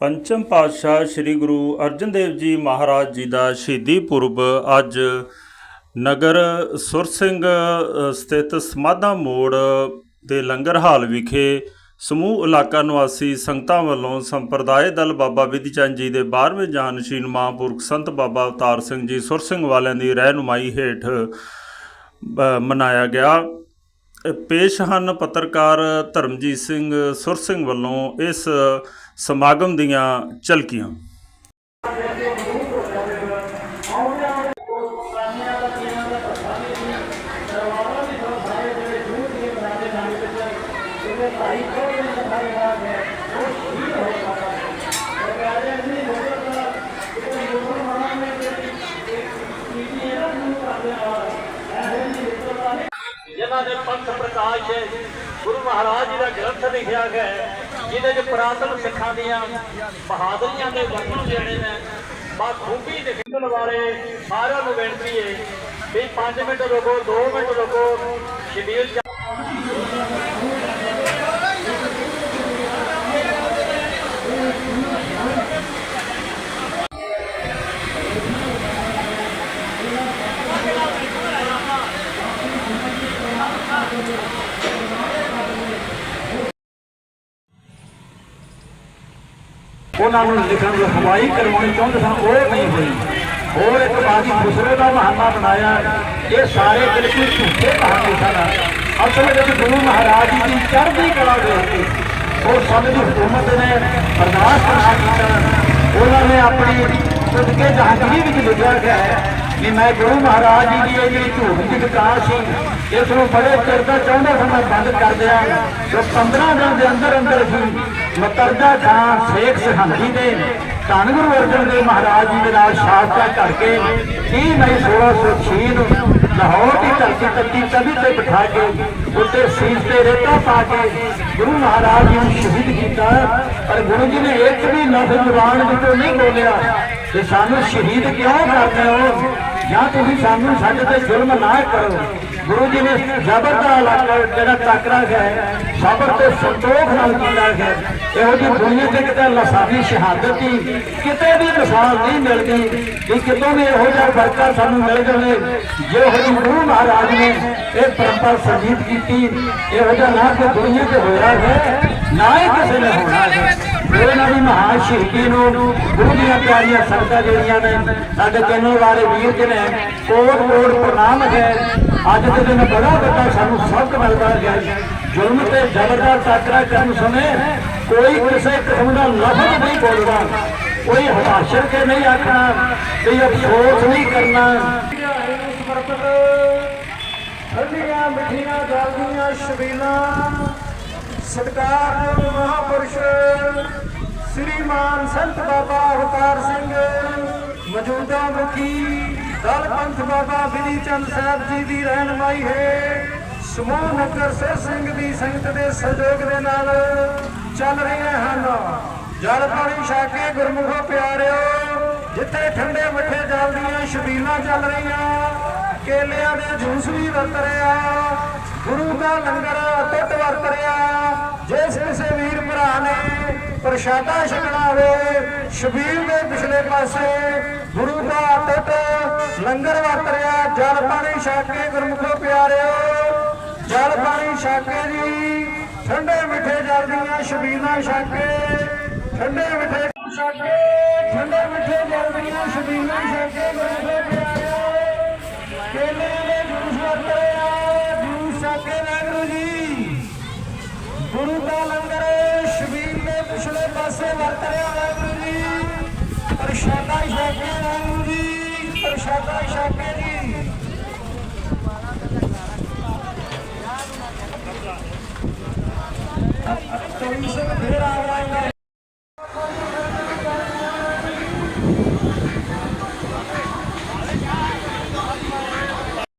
ਪੰਚਮ ਪਾਤਸ਼ਾਹ ਸ੍ਰੀ ਗੁਰੂ ਅਰਜਨ ਦੇਵ ਜੀ ਮਹਾਰਾਜ ਜੀ ਦਾ ਸ਼ਹੀਦੀ ਪੁਰਬ ਅੱਜ ਨਗਰ ਸੁਰ ਸਿੰਘ ਸਥਿਤ ਸਮਾਧਾ ਮੋੜ ਦੇ ਲੰਗਰ ਹਾਲ ਵਿਖੇ ਸਮੂਹ ਇਲਾਕਾ ਨਿਵਾਸੀ ਸੰਗਤਾਂ ਵੱਲੋਂ ਸੰਪਰਦਾਇ ਦਲ ਬਾਬਾ ਵਿਧੀ ਚੰਦ ਜੀ ਦੇ 12ਵੇਂ ਜਾਨਸ਼ੀਨ ਮਹਾਂਪੁਰਖ ਸੰਤ ਬਾਬਾ ਅਵਤਾਰ ਸਿੰਘ ਜੀ ਸੁਰ ਸਿੰਘ ਵਾਲਿਆਂ ਦੀ ਰਹਿਨੁਮਾਈ ਹੇਠ ਮਨਾਇਆ ਗਿਆ। ਪੇਸ਼ ਹਨ ਪੱਤਰਕਾਰ ਧਰਮਜੀਤ ਸਿੰਘ ਸੁਰ ਸਿੰਘ ਵੱਲੋਂ ਇਸ ਸਮਾਗਮ ਦੀਆਂ ਝਲਕੀਆਂ। ਜਿਨ੍ਹਾਂ ਦੇ ਪੰਥ ਪ੍ਰਕਾਸ਼ ਹੈ, ਗੁਰੂ ਮਹਾਰਾਜ ਜੀ ਦਾ ਗ੍ਰੰਥ ਲਿਖਿਆ ਗਿਆ ਹੈ ਜਿਹਦੇ ਚ ਪੁਰਾਤਨ ਸਿੱਖਾਂ ਦੀਆਂ ਬਹਾਦਰੀਆਂ ਦੇ ਵਰਣਨ ਜਿਹੜੇ ਨੇ ਬਾ ਬਾਖੂਬੀ ਲਿਖਣ ਵਾਲੇ ਸਾਰਿਆਂ ਨੂੰ ਬੇਨਤੀ ਹੈ ਵੀ 5 ਮਿੰਟ ਰੁਕੋ 2 ਮਿੰਟ ਰੁਕੋ, ਸ਼ਡਿਊਲ ਚ ਉਹਨਾਂ ਨੂੰ ਲਿਖਣ ਦੀ ਹਵਾਈ ਕਰਵਾਉਣੀ ਚਾਹੁੰਦੇ ਸਨ, ਉਹ ਨਹੀਂ ਹੋਈ। ਹੋਰ ਇੱਕ ਬਾਜੀ ਖੁਸਰੇ ਦਾ ਬਹਾਨਾ ਬਣਾਇਆ। ਇਹ ਸਾਰੇ ਬਿਲਕੁਲ ਝੂਠੇ ਬਹਾਨੇ ਸਨ, ਅਸਲ ਵਿੱਚ ਗੁਰੂ ਮਹਾਰਾਜ ਜੀ ਦੀ ਚੜ੍ਹਦੀ ਕਲਾ ਦੇ ਕੇ ਉਹ ਸਭ ਦੀ ਹਕੂਮਤ ਨੇ ਬਰਦਾਸ਼ਤ ਨਾ ਕੀਤਾ। ਉਹਨਾਂ ਨੇ ਆਪਣੀ ਸਦਕੇ ਜਹਾਂਗੀਰ ਵਿੱਚ ਲਿਖਿਆ ਗਿਆ ਹੈ ਕਿ ਮੈਂ ਗੁਰੂ ਮਹਾਰਾਜ ਜੀ ਦੀ ਇਹ ਜਿਹੜੀ ਝੂਠ ਦੀ ਵਿਕਾਸ ਸੀ ਇਸ ਨੂੰ ਬੜੇ ਚਿਰ ਦਾ ਚਾਹੁੰਦਾ ਸੀ ਮੈਂ ਬੰਦ ਕਰ ਦਿਆਂ। ਜੋ 15 ਦਿਨ ਦੇ ਅੰਦਰ ਅੰਦਰ ਹੀ ਮਤਰਜਾ ਖਾਨ ਸ਼ੇਖ ਸਰਹੰਦੀ ਨੇ ਧੰਨ ਗੁਰੂ ਅਰਜਨ ਦੇਵ ਮਹਾਰਾਜ ਜੀ ਦੇ ਨਾਲ ਸਾਖਤਾ ਕਰਕੇ 30 ਮਈ 1606 ਨੂੰ ਲਾਹੌਰ ਦੀ ਧਰਤੀ ਤੱਤੀ ਤਵੀ ਤੇ ਬਿਠਾ ਕੇ ਉੱਤੇ ਸੀਸ ਤੇ ਰੇਤਾ ਪਾ ਕੇ ਗੁਰੂ ਮਹਾਰਾਜ ਜੀ ਨੂੰ ਸ਼ਹੀਦ ਕੀਤਾ। ਪਰ ਗੁਰੂ ਜੀ ਨੇ ਇੱਕ ਵੀ ਲਫ਼ਜ਼ ਜ਼ੁਬਾਨ ਵਿੱਚੋਂ ਨਹੀਂ ਬੋਲਿਆ ਕਿ ਸਾਨੂੰ ਸ਼ਹੀਦ ਕਿਉਂ ਕਰਦੇ ਹੋ? ਜਾਂ ਤੁਸੀਂ ਸਾਨੂੰ ਸਾਡੇ ਤੇ ਜ਼ੁਲਮ ਨਾ ਕਰੋ? ਗੁਰੂ ਜੀ ਨੇ ਜ਼ਬਰ ਦਾ ਇਲਾਕਾ ਜਿਹੜਾ ਟਾਕਰਾ ਹੈ, ਸਬਰ ਤੇ ਸੰਤੋਖ ਨਾਲ ਕੀਤਾ ਹੈ। ਇਹੋ ਜਿਹੀ ਦੁਨੀਆ ਤੇ ਕਿਤੇ ਲਸਾਨੀ ਸ਼ਹਾਦਤ ਦੀ ਕਿਤੇ ਵੀ ਮਿਸਾਲ ਨਹੀਂ ਮਿਲਦੀ ਕਿ ਕਿਤੋਂ ਵੀ ਇਹੋ ਜਿਹਾ ਵਰਕਾ ਸਾਨੂੰ ਮਿਲ ਜਾਵੇ। ਜੋ ਹਰੀ ਗੁਰੂ ਮਹਾਰਾਜ ਨੇ ਇਹ ਪਰੰਪਰਾ ਸੰਜੀਤ ਕੀਤੀ, ਇਹੋ ਜਿਹਾ ਨਾ ਕਿ ਦੁਨੀਆ ਤੇ ਹੋਇਆ ਹੈ, ਨਾ ਹੀ ਕਿਸੇ ਨੇ ਹੋਣਾ ਹੈ। ਇਹਨਾਂ ਦੀ ਮਹਾਨ ਸ਼ਹੀਦੀ ਨੂੰ ਗੁਰੂ ਦੀਆਂ ਪਿਆਰੀਆਂ ਸੰਗਤਾਂ ਜਿਹੜੀਆਂ ਨੇ, ਸਾਡੇ ਚੈਨਲ ਵਾਲੇ ਵੀਰ ਜੀ ਨੇ ਕੋਟ ਕੋਟ ਪ੍ਰਣਾਮ ਹੈ। ਅੱਜ ਦੇ ਦਿਨ ਬੜਾ ਵੱਡਾ ਸਾਨੂੰ ਸਬਕ ਮਿਲਦਾ ਹੈ। ਜ਼ੁਲਮ ਤੇ ਜ਼ਬਰ ਦਾ ਟਾਕਰਾ ਕਰਨ ਸਮੇਂ ਕੋਈ ਕਿਸੇ ਕਿਸਮ ਦਾ ਲਫ਼ਜ਼ ਨਹੀਂ ਬੋਲਦਾ। ਕੋਈ ਹਤਾਸ਼ਰ ਕੇ ਨਹੀਂ ਆਖਣਾ, ਕੋਈ ਅਫਸੋਸ ਨਹੀਂ ਕਰਨਾ। ਠੰਡੀਆਂ ਮਿੱਠੀਆਂ ਜਲਦੀਆਂ ਸ਼ਬੀਲਾਂ। ਸਤਿਕਾਰ ਮਹਾਪੁਰਸ਼, ਸ੍ਰੀਮਾਨ ਸੰਤ ਬਾਬਾ ਅਵਤਾਰ ਸਿੰਘ, ਮੌਜੂਦਾ ਮੁਖੀ ਦਲ ਪੰਥ ਬਾਬਾ ਬਿਧੀ ਚੰਦ ਸਾਹਿਬ ਜੀ ਦੀ ਰਹਿਨਮਾਈ ਹੈ। ਸਮੂਹ ਨਗਰ ਸਿਰ ਸਿੰਘ ਦੀ ਸੰਗਤ ਦੇ ਸਹਿਯੋਗ ਦੇ ਨਾਲ ਚੱਲ ਰਹੀਆਂ ਹਨ। ਜਲ ਪਾਣੀ ਛਕ ਕੇ ਗੁਰਮੁਖੋ ਪਿਆਰਿਓ, ਜਿੱਥੇ ਠੰਡੇ ਮੱਠੇ ਜਲ ਦੀਆਂ ਛਬੀਲਾਂ ਚੱਲ ਰਹੀਆਂ, ਕੇਲਿਆਂ ਦੇ ਜੂਸ ਵੀ ਵਰਤ ਰਿਹਾ। ਗੁਰੂ ਦਾ ਲੰਗਰ ਟੁੱਟ ਵਰਤ ਰਿਹਾ ਜਿਸ ਕਿਸੇ ਵੀਰ ਭਰਾ ਨੇ ਪ੍ਰਸ਼ਾਦਾ ਛਕਣਾ ਹੋਵੇ, ਸ਼ਬੀਲ ਦੇ ਪਿਛਲੇ ਪਾਸੇ ਗੁਰੂ ਦਾ ਟੁੱਟ ਲੰਗਰ ਵਰਤ ਰਿਹਾ ਜਲ ਪਾਣੀ ਛਕ ਕੇ ਗੁਰਮੁਖੋ ਪਿਆਰਿਓ, ਜਲ ਪਾਣੀ ਛਕ ਕੇ ਜੀ, ਠੰਡੇ ਮਿੱਠੇ ਜਲ ਦੀਆਂ ਛਬੀਲਾਂ ਛਕ ਕੇ, ਠੰਡੇ ਮਿੱਠੇ ਛਕ ਕੇ, ਠੰਡੇ ਮਿੱਠੇ ਜਲ ਦੀਆਂ ਛਬੀਲਾਂ ਗੁਰੂ ਦਾ ਲੰਗਰ ਸ਼ਬੀਰ ਦੇ ਪਿਛਲੇ ਪਾਸੇ ਵਰਤ ਰਿਹਾ ਵਾਹਿਗੁਰੂ ਜੀ। ਪ੍ਰਸ਼ਾਦਾ ਛਾਕੇ ਵਾਹਿਗੁਰੂ ਜੀ, ਪ੍ਰਸ਼ਾਦਾ ਛਾਕੇ ਜੀ। ਕੋਈ ਸੇ ਫੇਰ ਆ ਜਾਏਗਾ